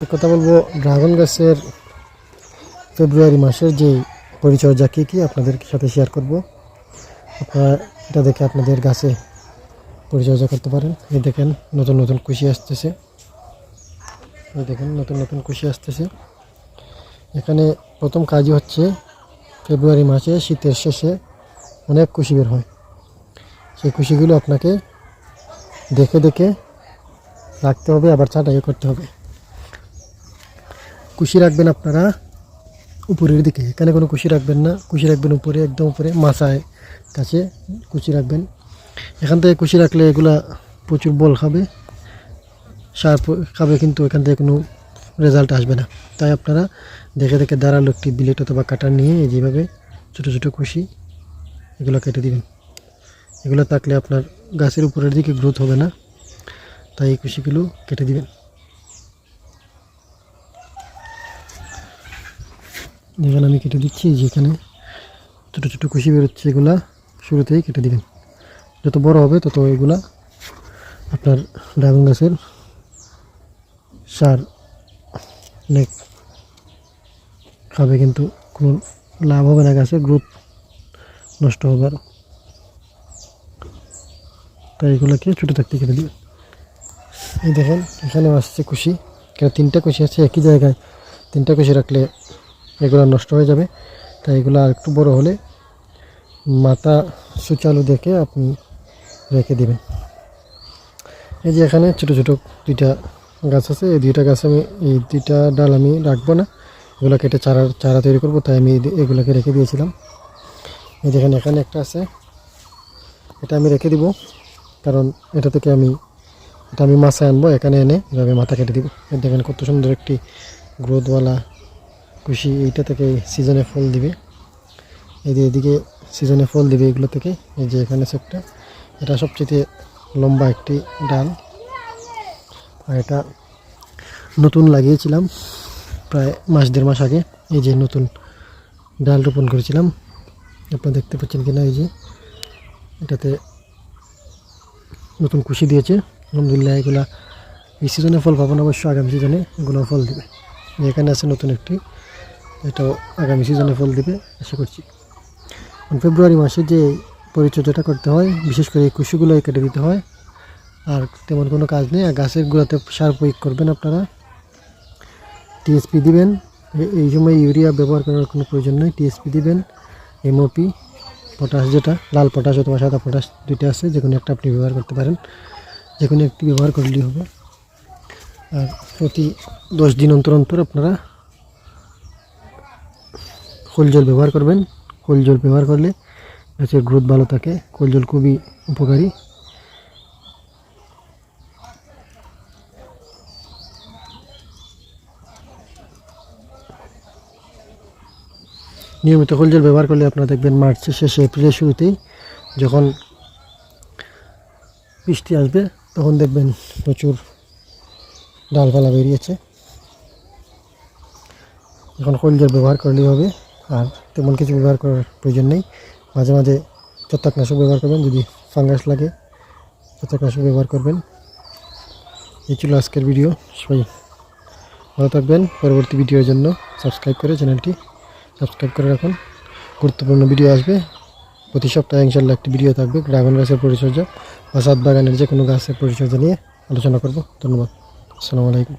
কথা বলব ড্রাগন গাছের ফেব্রুয়ারি মাসের যে পরিচর্যা কী কী আপনাদের সাথে শেয়ার করব। আপনারা এটা দেখে আপনাদের গাছে পরিচর্যা করতে পারেন। এই দেখেন নতুন নতুন কুশি আসতেছে। এই দেখেন নতুন নতুন কুশি আসতেছে। এখানে প্রথম কাজই হচ্ছে ফেব্রুয়ারি মাসে শীতের শেষে অনেক কুশি বের হয়। সেই কুশিগুলো আপনাকে দেখে দেখে রাখতে হবে, আবার ছাঁটাইও করতে হবে। কুশি রাখবেন আপনারা উপরের দিকে। এখানে কোনো কুশি রাখবেন না। কুশি রাখবেন উপরে, একদম উপরে, মাথায়, কাছে কুচি রাখবেন। এখান থেকে কুশি রাখলে এগুলা প্রচুর বল খাবে। সার খাবে কিন্তু এখান থেকে কোনো রেজাল্ট আসবে না। তাই আপনারা দেখে দেখে দাঁড়াল একটি বিলেট অথবা কাটার নিয়ে যেভাবে ছোটো ছোটো কুশি এগুলো কেটে দিবেন। এগুলো থাকলে আপনার গাছের উপরের দিকে গ্রোথ হবে না। তাই এই কুশিগুলো কেটে দিবেন। যেখানে আমি কেটে দিচ্ছি যেখানে ছোটো ছোটো কুশি বেরোচ্ছে, এগুলা শুরুতেই কেটে দিবেন। যত বড় হবে তত এগুলা আপনার ড্রাগন গাছের সার অনেক খাবে, কিন্তু কোনো লাভ হবে না, গাছের গ্রোথ নষ্ট হবে আরও তাই এগুলোকে ছোটো থাকতে কেটে দিবেন। এই দেখেন, এখানেও আসছে কুশি। কেন তিনটা কুশি আছে একই জায়গায়? তিনটা কুশি রাখলে এগুলো নষ্ট হয়ে যাবে। তাই এগুলো আর একটু বড় হলে মাথা সুচালু দেখে আপনি রেখে দেবেন। এই যে এখানে ছোট ছোট দুইটা গাছ আছে। এই দুইটা গাছ আমি, এই দুইটা ডাল আমি রাখব না। এগুলো কেটে চারা চারা তৈরি করব, তাই আমি এগুলোকে রেখে দিয়েছিলাম। এই যেখানে এখানে একটা আছে। এটা আমি রেখে দিব, কারণ এটা থেকে আমি, এটা আমি মাথায় আনব, এখানে এনে এভাবে মাথা কেটে দিব। দেখেন কত সুন্দর একটি গ্রোথওয়ালা খুশি এইটা থেকে সিজনে ফল দিবে। এই যে এদিকে সিজনে ফল দিবে এগুলো থেকে, এই যে এখানে একটা এটা সবচেয়ে লম্বা একটি ডাল। আর এটা নতুন লাগিয়েছিলাম প্রায় মাস দেড় মাস আগে। এই যে নতুন ডাল রোপণ করেছিলাম। আপনারা দেখতে পাচ্ছেন কিনা এই যে, এটাতে নতুন খুশি দিয়েছে। আলহামদুলিল্লাহ এগুলা এই সিজনে ফল পাবো না, অবশ্য আগামী সিজনে এগুলো ফল দেবে। এখানে আছে নতুন একটি এটাও আগামী সিজনে ফল দিবে, আশা করছি। ফেব্রুয়ারি মাসে যে পরিচর্যাটা করতে হয়, বিশেষ করে এই কুশিগুলো কেটে দিতে হয়, আর তেমন কোনো কাজ নেই, আর গাছের গোড়াতে সার প্রয়োগ করবেন আপনারা। টিএসপি দিবেন এই সময় ইউরিয়া ব্যবহার করার কোনো প্রয়োজন নেই টিএসপি দিবেন এমওপি পটাশ যেটা, লাল পটাশ অথবা সাদা পটাশ দুইটা আছে যে কোনো একটা আপনি ব্যবহার করতে পারেন। যে কোনো একটি ব্যবহার করলেই হবে। আর প্রতি দশ দিন অন্তর অন্তর আপনারা খোল জল ব্যবহার করবেন। খোল জল ব্যবহার করলে গাছের গ্রোথ ভালো থাকে। খোল জল খুবই উপকারী। নিয়মিত খোল জল ব্যবহার করলে আপনারা দেখবেন মার্চের শেষে এপ্রিলের শুরুতেই যখন বৃষ্টি আসবে, তখন দেখবেন প্রচুর ডালপালা বেরিয়েছে। এখন জল ব্যবহার করলেই হবে। আর তেমন কিছু ব্যবহার করার প্রয়োজন নেই। মাঝে মাঝে ছত্রাকনাশক ব্যবহার করবেন, যদি ফাঙ্গাস লাগে ছত্রাকনাশক ব্যবহার করবেন। এই ছিল আজকের ভিডিও। সবাই ভালো থাকবেন। পরবর্তী ভিডিওর জন্য সাবস্ক্রাইব করে চ্যানেলটি সাবস্ক্রাইব করে রাখুন। গুরুত্বপূর্ণ ভিডিও আসবে। প্রতি সপ্তাহে ইনশাল্লাহ একটি ভিডিও থাকবে। ড্রাগন গাছের পরিচর্যা বা সাত বাগানের যে কোনো গাছের পরিচর্যা নিয়ে আলোচনা করব। ধন্যবাদ। আসসালামু আলাইকুম।